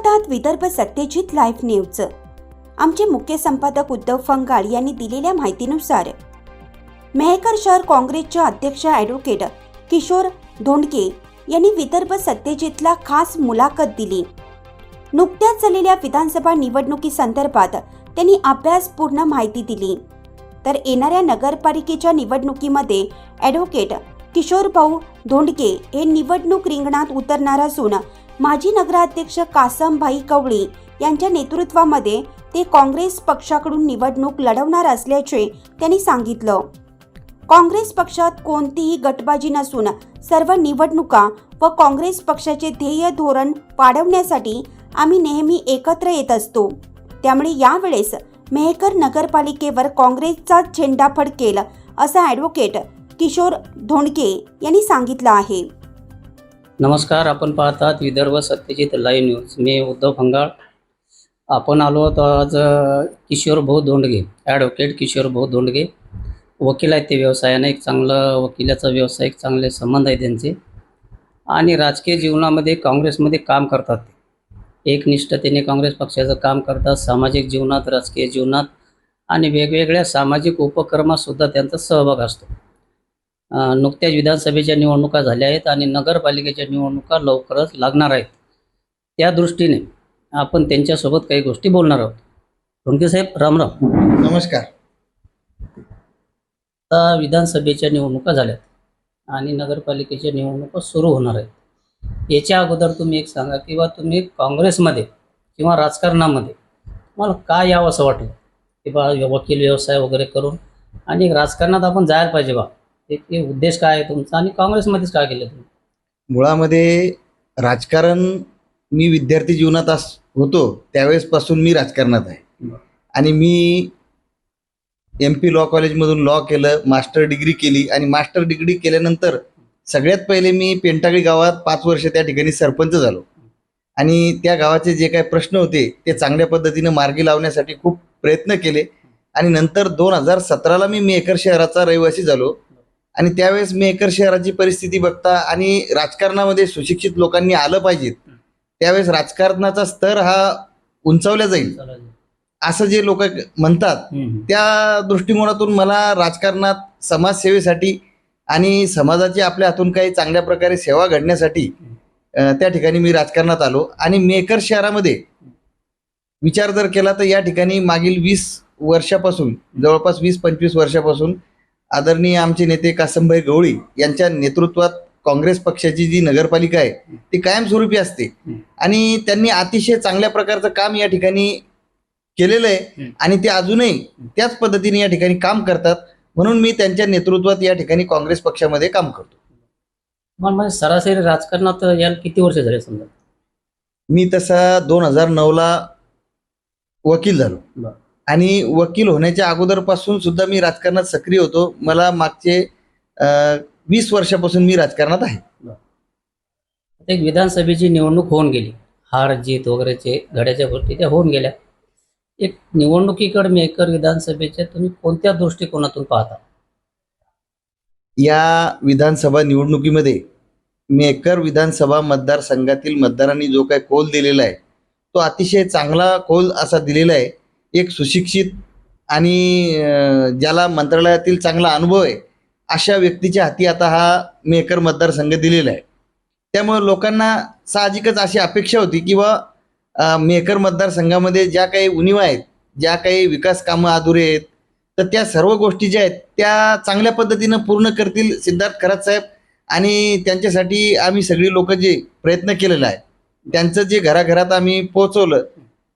आपण Vidarbha Satyajit live news. आमचे मुख्य संपादक उद्धव फंगाळ यांनी दिलेल्या माहितीनुसार मेहकर शहर काँग्रेसच्या अध्यक्ष ॲडव्होकेट किशोर धोंडके यांनी विदर्भ सत्यजितला खास मुलाखत दिली. नुकत्याच झालेल्या विधानसभा निवडणुकीसंदर्भात त्यांनी अभ्यासपूर्ण माहिती दिली. तर येणाऱ्या नगरपालिकेच्या निवडणुकीमध्ये ॲडव्होकेट किशोर भाऊ धोंडके हे निवडणूक रिंगणात उतरणार असून माजी नगराध्यक्ष कासमभाई कवळी यांच्या नेतृत्वामध्ये ते काँग्रेस पक्षाकडून निवडणूक लढवणार असल्याचे त्यांनी सांगितलं. काँग्रेस पक्षात कोणतीही गटबाजी नसून सर्व निवडणुका व काँग्रेस पक्षाचे ध्येय धोरण वाढवण्यासाठी आम्ही नेहमी एकत्र येत असतो. त्यामुळे यावेळेस मेहकर नगरपालिकेवर काँग्रेसचा झेंडा फडकेल असं ॲडव्होकेट किशोर धोंडके यांनी सांगितलं आहे. नमस्कार आपण पाहतात विदर्भ सत्यजित लाईव्ह न्यूज. मी उद्धव फंगाळ. आपण आलो आहोत आज किशोर भाऊ धोंडगे. ॲडव्होकेट किशोर भाऊ धोंडगे. वकील आहेत ते व्यवसायाने एक चांगलं वकिलाचा व्यवसाय एक चांगले संबंध आहे त्यांचे. आणि राजकीय जीवनामध्ये काँग्रेसमध्ये काम करतात ते. एकनिष्ठतेने काँग्रेस पक्षाचं काम करतात सामाजिक जीवनात राजकीय जीवनात. आणि वेगवेगळ्या सामाजिक उपक्रमातसुद्धा त्यांचा सहभाग असतो. नुकत्याच विधानसभेच्या निवडणुका झाल्या आहेत आणि नगरपालिकेच्या निवडणुका लवकरच लागणार आहेत. त्या दृष्टीने आपण त्यांच्यासोबत काही गोष्टी बोलणार आहोत. धोंडके साहेब रामराम नमस्कार. आता विधानसभेच्या निवडणुका झाल्यात आणि नगरपालिकेच्या निवडणुका सुरू होणार आहेत. याच्या अगोदर तुम्ही एक सांगा किंवा तुम्ही काँग्रेसमध्ये किंवा राजकारणामध्ये तुम्हाला का यावं असं वाटलं? की बा वकील व्यवसाय वगैरे करून आणि राजकारणात आपण जायला पाहिजे बा. एक उद्देश काय आहे तुमचा? आणि काँग्रेसमध्येच काय केलं तुम्ही? मुळामध्ये राजकारण मी विद्यार्थी जीवनात अस होतो त्यावेळेसपासून मी राजकारणात आहे. आणि मी एम पी लॉ कॉलेजमधून लॉ केलं मास्टर डिग्री केली आणि मास्टर डिग्री केल्यानंतर सगळ्यात पहिले मी पेंटाळी गावात पाच वर्ष त्या ठिकाणी सरपंच झालो. आणि त्या गावाचे जे काही प्रश्न होते ते चांगल्या पद्धतीने मार्गी लावण्यासाठी खूप प्रयत्न केले. आणि नंतर दोन हजार सतराला मी मेकर शहराचा रहिवासी झालो. आणि त्यावेळेस मेकर शहराची परिस्थिती बघता आणि राजकारणामध्ये सुशिक्षित लोकांनी आलं पाहिजेत त्यावेळेस राजकारणाचा स्तर हा उंचावला जाईल. असं जे लोक म्हणतात. त्या दृष्टिकोनातून मला राजकारणात समाजसेवेसाठी आणि समाजाची आपल्या हातून काही चांगल्या प्रकारे सेवा घडण्यासाठी त्या ठिकाणी मी राजकारणात आलो आणि मेकर शहरामध्ये विचार जर केला तर या ठिकाणी मागील वीस वर्षापासून जवळपास वीस पंचवीस वर्षापासून आदरणीय आमचे नेते कासमभाई गवळी यांच्या नेतृत्वात काँग्रेस पक्षाची जी नगरपालिका आहे ती कायमस्वरूपी असते. आणि त्यांनी अतिशय चांगल्या प्रकारचं काम या ठिकाणी केलेलं आहे. आणि ते अजूनही त्याच पद्धतीने या ठिकाणी काम करतात. म्हणून मी त्यांच्या नेतृत्वात या ठिकाणी काँग्रेस पक्षामध्ये काम करतो. म्हणजे सरासरी राजकारणात याला किती वर्ष झाले समजा? मी तसा दोन हजार नऊला वकील झालो. बरं. आणि वकील होण्याच्या अगोदरपासून सुद्धा मी राजकारणात सक्रिय होतो. मला मागचे वीस वर्षापासून मी राजकारणात आहे. एक विधानसभेची निवडणूक होऊन गेली. हार जीत वगैरेचे घड्याच्या गोष्टी त्या होऊन गेल्या. एक निवडणुकीकडे मेकर विधानसभेच्या तुम्ही कोणत्या दृष्टिकोनातून पाहता? या विधानसभा निवडणुकीमध्ये मेकर विधानसभा मतदारसंघातील मतदारांनी जो काही कौल दिलेला आहे तो अतिशय चांगला कौल असा दिलेला आहे. एक सुशिक्षित आणि ज्याला मंत्रालयातील चांगला अनुभव आहे अशा व्यक्तीच्या हाती आता हा मेकर मतदारसंघ दिलेला आहे. त्यामुळे लोकांना साहजिकच अशी अपेक्षा होती की बा मेकर मतदारसंघामध्ये ज्या काही उणीवा आहेत ज्या काही विकास कामं अधुरे आहेत तर त्या सर्व गोष्टी ज्या आहेत त्या चांगल्या पद्धतीनं पूर्ण करतील सिद्धार्थ खरात साहेब. आणि त्यांच्यासाठी आम्ही सगळी लोक जे प्रयत्न केलेला आहे त्यांचं जे घराघरात आम्ही पोहोचवलं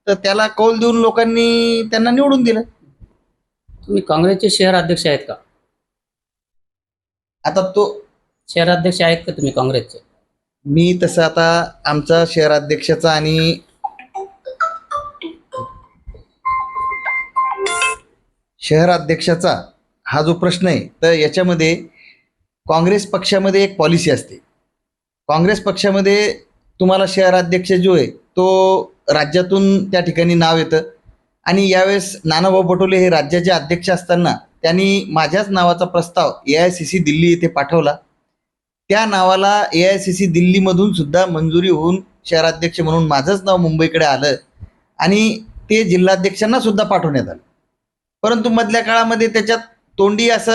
तर त्याला कौल देऊन लोकांनी त्यांना निवडून दिलं. तुम्ही काँग्रेसचे शहर अध्यक्ष आहेत का? आता तो शहराध्यक्ष आहेत का तुम्ही काँग्रेसचे? मी तसं आता आमचा शहराध्यक्षाचा आणि शहराध्यक्षाचा हा जो प्रश्न आहे तर याच्यामध्ये काँग्रेस पक्षामध्ये एक पॉलिसी असते. काँग्रेस पक्षामध्ये तुम्हाला शहराध्यक्ष जो आहे तो राज्यातून त्या ठिकाणी नाव येतं. आणि यावेळेस नानाभाऊ पटोले हे राज्याचे अध्यक्ष असताना त्यांनी माझ्याच नावाचा प्रस्ताव A I C C Delhi येथे पाठवला. त्या नावाला ए आय सी सी दिल्लीमधून सुद्धा मंजुरी होऊन शहराध्यक्ष म्हणून माझंच नाव मुंबईकडे आलं. आणि ते जिल्हाध्यक्षांना सुद्धा पाठवण्यात आलं. परंतु मधल्या काळामध्ये त्याच्यात तोंडी असं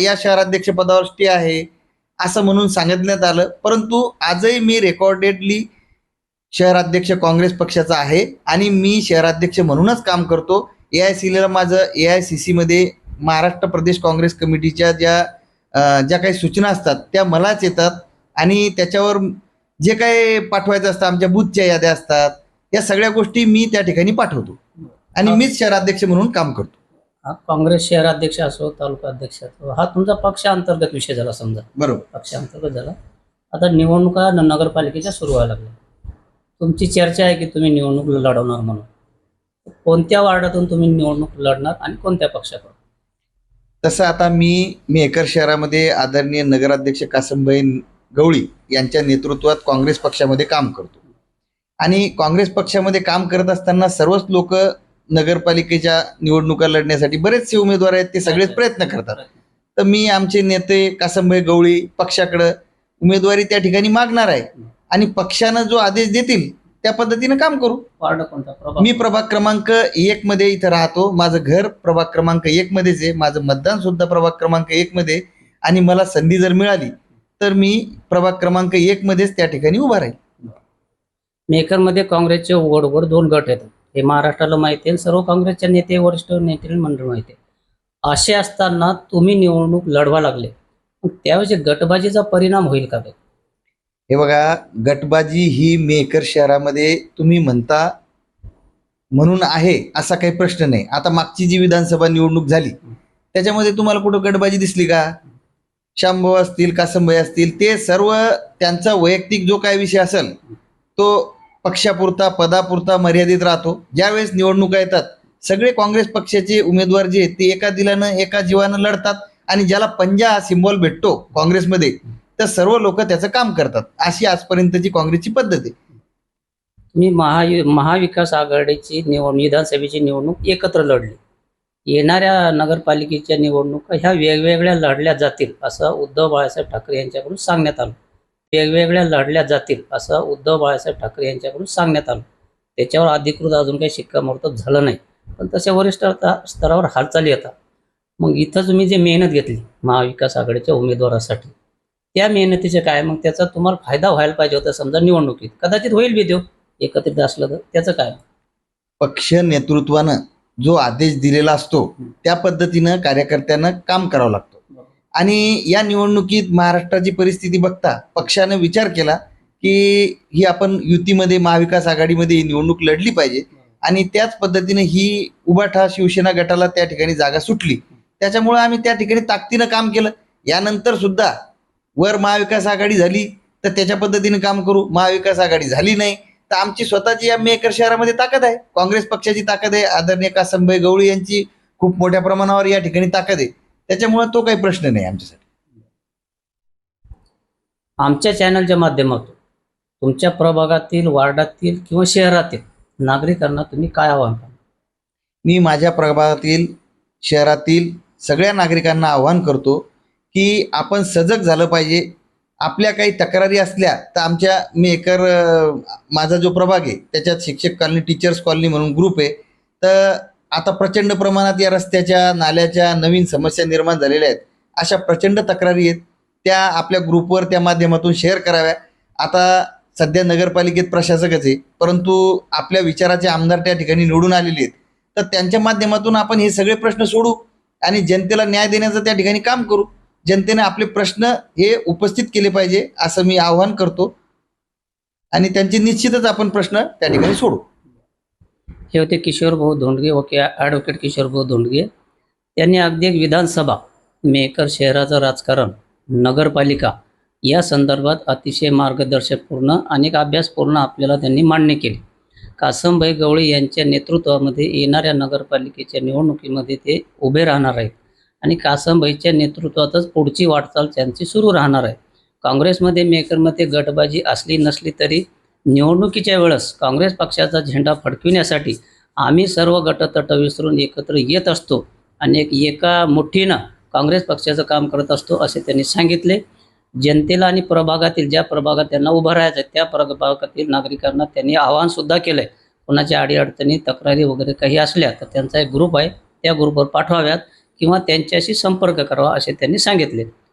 या शहराध्यक्ष पदावर स्टे आहे असं म्हणून सांगितण्यात आलं. परंतु आजही मी रेकॉर्डेडली शहराध्यक्ष काँग्रेस पक्षाचा आहे आणि मी शहराध्यक्ष म्हणूनच काम करतो. ए आय सीला माझं ए आय सी सीमध्ये महाराष्ट्र प्रदेश काँग्रेस कमिटीच्या ज्या ज्या काही सूचना असतात त्या मलाच येतात. आणि त्याच्यावर जे काही पाठवायचं असतं आमच्या बूथच्या याद्या असतात या सगळ्या गोष्टी मी त्या ठिकाणी पाठवतो. आणि मीच शहराध्यक्ष म्हणून काम करतो. हा काँग्रेस शहराध्यक्ष असो तालुका अध्यक्ष असो हा तुमचा पक्षांतर्गत विषय झाला समजा. बरोबर. पक्षांतर्गत झाला. आता निवडणुका नगरपालिकेच्या सुरू व्हायला लागल्या. तुमची चर्चा आहे की तुम्ही निवडणूक लढवणार म्हणून. कोणत्या वार्डातून तुम्ही निवडणूक लढणार आणि कोणत्या पक्षाकडून? तसं आता मी मेहकर शहरामध्ये आदरणीय नगराध्यक्ष कासमभाई गवळी यांच्या नेतृत्वात काँग्रेस पक्षामध्ये काम करतो. आणि काँग्रेस पक्षामध्ये काम करत असताना सर्वच लोक नगरपालिकेच्या निवडणुका लढण्यासाठी बरेचसे उमेदवार आहेत ते सगळेच प्रयत्न करतात. तर मी आमचे नेते कासमभाई गवळी पक्षाकडं उमेदवारी त्या ठिकाणी मागणार आहे. आणि पक्षानं जो आदेश देतील त्या पद्धतीनं काम करू. वार्ड कोणता? प्रभाग मी प्रभाग क्रमांक एक मध्ये इथं राहतो. माझं घर प्रभाग क्रमांक एक मध्येच आहे. माझं मतदान सुद्धा प्रभाग क्रमांक एक मध्ये. आणि मला संधी जर मिळाली तर मी प्रभाग क्रमांक एक मध्येच त्या ठिकाणी उभा राहील. मेकरमध्ये काँग्रेसचे उघड उघड दोन गट आहेत. हे महाराष्ट्राला माहिती आहे सर्व काँग्रेसचे नेते वरिष्ठ नेते मंडळ माहिती आहे. असे असताना तुम्ही निवडणूक लढवा लागले. त्यावेळेस गटबाजीचा परिणाम होईल का हे बघा गटबाजी ही मेकर शहरामध्ये तुम्ही म्हणता म्हणून आहे असा काही प्रश्न नाही. आता मागची जी विधानसभा निवडणूक झाली त्याच्यामध्ये तुम्हाला कुठं गटबाजी दिसली का? शांभाऊ असतील कासंबाई असतील ते सर्व त्यांचा वैयक्तिक जो काय विषय असेल तो पक्षापुरता पदापुरता मर्यादित राहतो. ज्यावेळेस निवडणुका येतात सगळे काँग्रेस पक्षाचे उमेदवार जे आहेत ते एका दिलानं एका जीवानं लढतात आणि ज्याला पंजा हा सिम्बॉल भेटतो काँग्रेसमध्ये तर सर्व लोक त्याचं काम करतात. अशी आजपर्यंतची काँग्रेसची पद्धत आहे. तुम्ही महा महाविकास आघाडीची निवडणूक विधानसभेची निवडणूक एकत्र लढली. येणाऱ्या नगरपालिकेच्या निवडणुका ह्या वेगवेगळ्या लढल्या जातील असं उद्धव बाळासाहेब ठाकरे यांच्याकडून सांगण्यात आलं. वेगवेगळ्या लढल्या जातील असं उद्धव बाळासाहेब ठाकरे यांच्याकडून सांगण्यात आलं. त्याच्यावर अधिकृत अजून काही शिक्कामोर्तब झालं नाही. पण तसे वरिष्ठ स्तरावर हालचाली येतात. मग इथं तुम्ही जे मेहनत घेतली महाविकास आघाडीच्या उमेदवारासाठी त्या मेहनतीचे काय? मग त्याचा तुम्हाला फायदा व्हायला पाहिजे होता समजा निवडणुकीत. कदाचित होईल बी देऊ एकत्रित असलं तर. त्याचं काय? पक्ष नेतृत्वानं जो आदेश दिलेला असतो त्या पद्धतीनं कार्यकर्त्यांना काम करावं लागतं. आणि या निवडणुकीत महाराष्ट्राची परिस्थिती बघता पक्षानं विचार केला की ही आपण युतीमध्ये महाविकास आघाडीमध्ये ही निवडणूक लढली पाहिजे. आणि त्याच पद्धतीने ही उबाठा शिवसेना गटाला त्या ठिकाणी जागा सुटली. त्याच्यामुळे आम्ही त्या ठिकाणी ताकदीनं काम केलं. यानंतर सुद्धा वर महाविकास आघाडी झाली तर त्याच्या पद्धतीने काम करू. महाविकास आघाडी झाली नाही तर आमची स्वतःची या मेकर शहरामध्ये ताकद आहे. काँग्रेस पक्षाची ताकद आहे. आदरणीय कासंभाई गवळी यांची खूप मोठ्या प्रमाणावर या ठिकाणी ताकद आहे. त्याच्यामुळे तो काही प्रश्न नाही आमच्यासाठी. आमच्या चॅनलच्या माध्यमातून तुमच्या प्रभागातील वार्डातील किंवा शहरातील नागरिकांना तुम्ही काय आवाहन कराल मी माझ्या प्रभागातील शहरातील सगळ्या नागरिकांना आवाहन करतो की आपण सजग झालं पाहिजे. आपल्या काही तक्रारी असल्या तर आमच्या मी एकर माझा जो प्रभाग आहे त्याच्यात शिक्षक कॉलनी टीचर्स कॉलनी म्हणून ग्रुप आहे. तर आता प्रचंड प्रमाणात या रस्त्याच्या नाल्याच्या नवीन समस्या निर्माण झालेल्या आहेत. अशा प्रचंड तक्रारी आहेत. त्या आपल्या ग्रुपवर त्या माध्यमातून शेअर कराव्या. आता सध्या नगरपालिकेत प्रशासकच आहे. परंतु आपल्या विचाराचे आमदार त्या ठिकाणी निवडून आलेले आहेत. तर त्यांच्या माध्यमातून आपण हे सगळे प्रश्न सोडू आणि जनतेला न्याय देण्याचं त्या ठिकाणी काम करू. जनतेने आपले प्रश्न हे उपस्थित केले पाहिजे असं मी आवाहन करतो. आणि त्यांचे निश्चितच आपण प्रश्न त्या ठिकाणी सोडू. हे होते किशोर भाऊ धोंडगे ओके ॲडव्होकेट किशोर भाऊ धोंडगे. त्यांनी अगदी एक विधानसभा मेकर शहराचं राजकारण नगरपालिका या संदर्भात अतिशय मार्गदर्शकपूर्ण आणि अभ्यासपूर्ण आपल्याला त्यांनी मान्य केली. कासमभाई गवळी यांच्या नेतृत्वामध्ये येणाऱ्या नगरपालिकेच्या निवडणुकीमध्ये ते उभे राहणार आहेत. आणि कासमभाईच्या नेतृत्वातच पुढची वाटचाल त्यांची सुरू राहणार आहे. काँग्रेसमध्ये मेकरमध्ये गटबाजी असली नसली तरी निवडणुकीच्या वेळेस काँग्रेस पक्षाचा झेंडा फडकविण्यासाठी आम्ही सर्व गटतट विसरून एकत्र येत असतो आणि एक एका मुठ्ठीनं काँग्रेस पक्षाचं काम करत असतो असे त्यांनी सांगितले. जनतेला आणि प्रभागातील ज्या प्रभागात त्यांना उभं राहायचं आहे त्या प्रभागातील नागरिकांना त्यांनी आवाहनसुद्धा केलं आहे कोणाच्या अडीअडचणी तक्रारी वगैरे काही असल्या तर त्यांचा एक ग्रुप आहे त्या ग्रुपवर पाठवाव्यात. किंवा त्यांच्याशी संपर्क करावा असे त्यांनी सांगितले.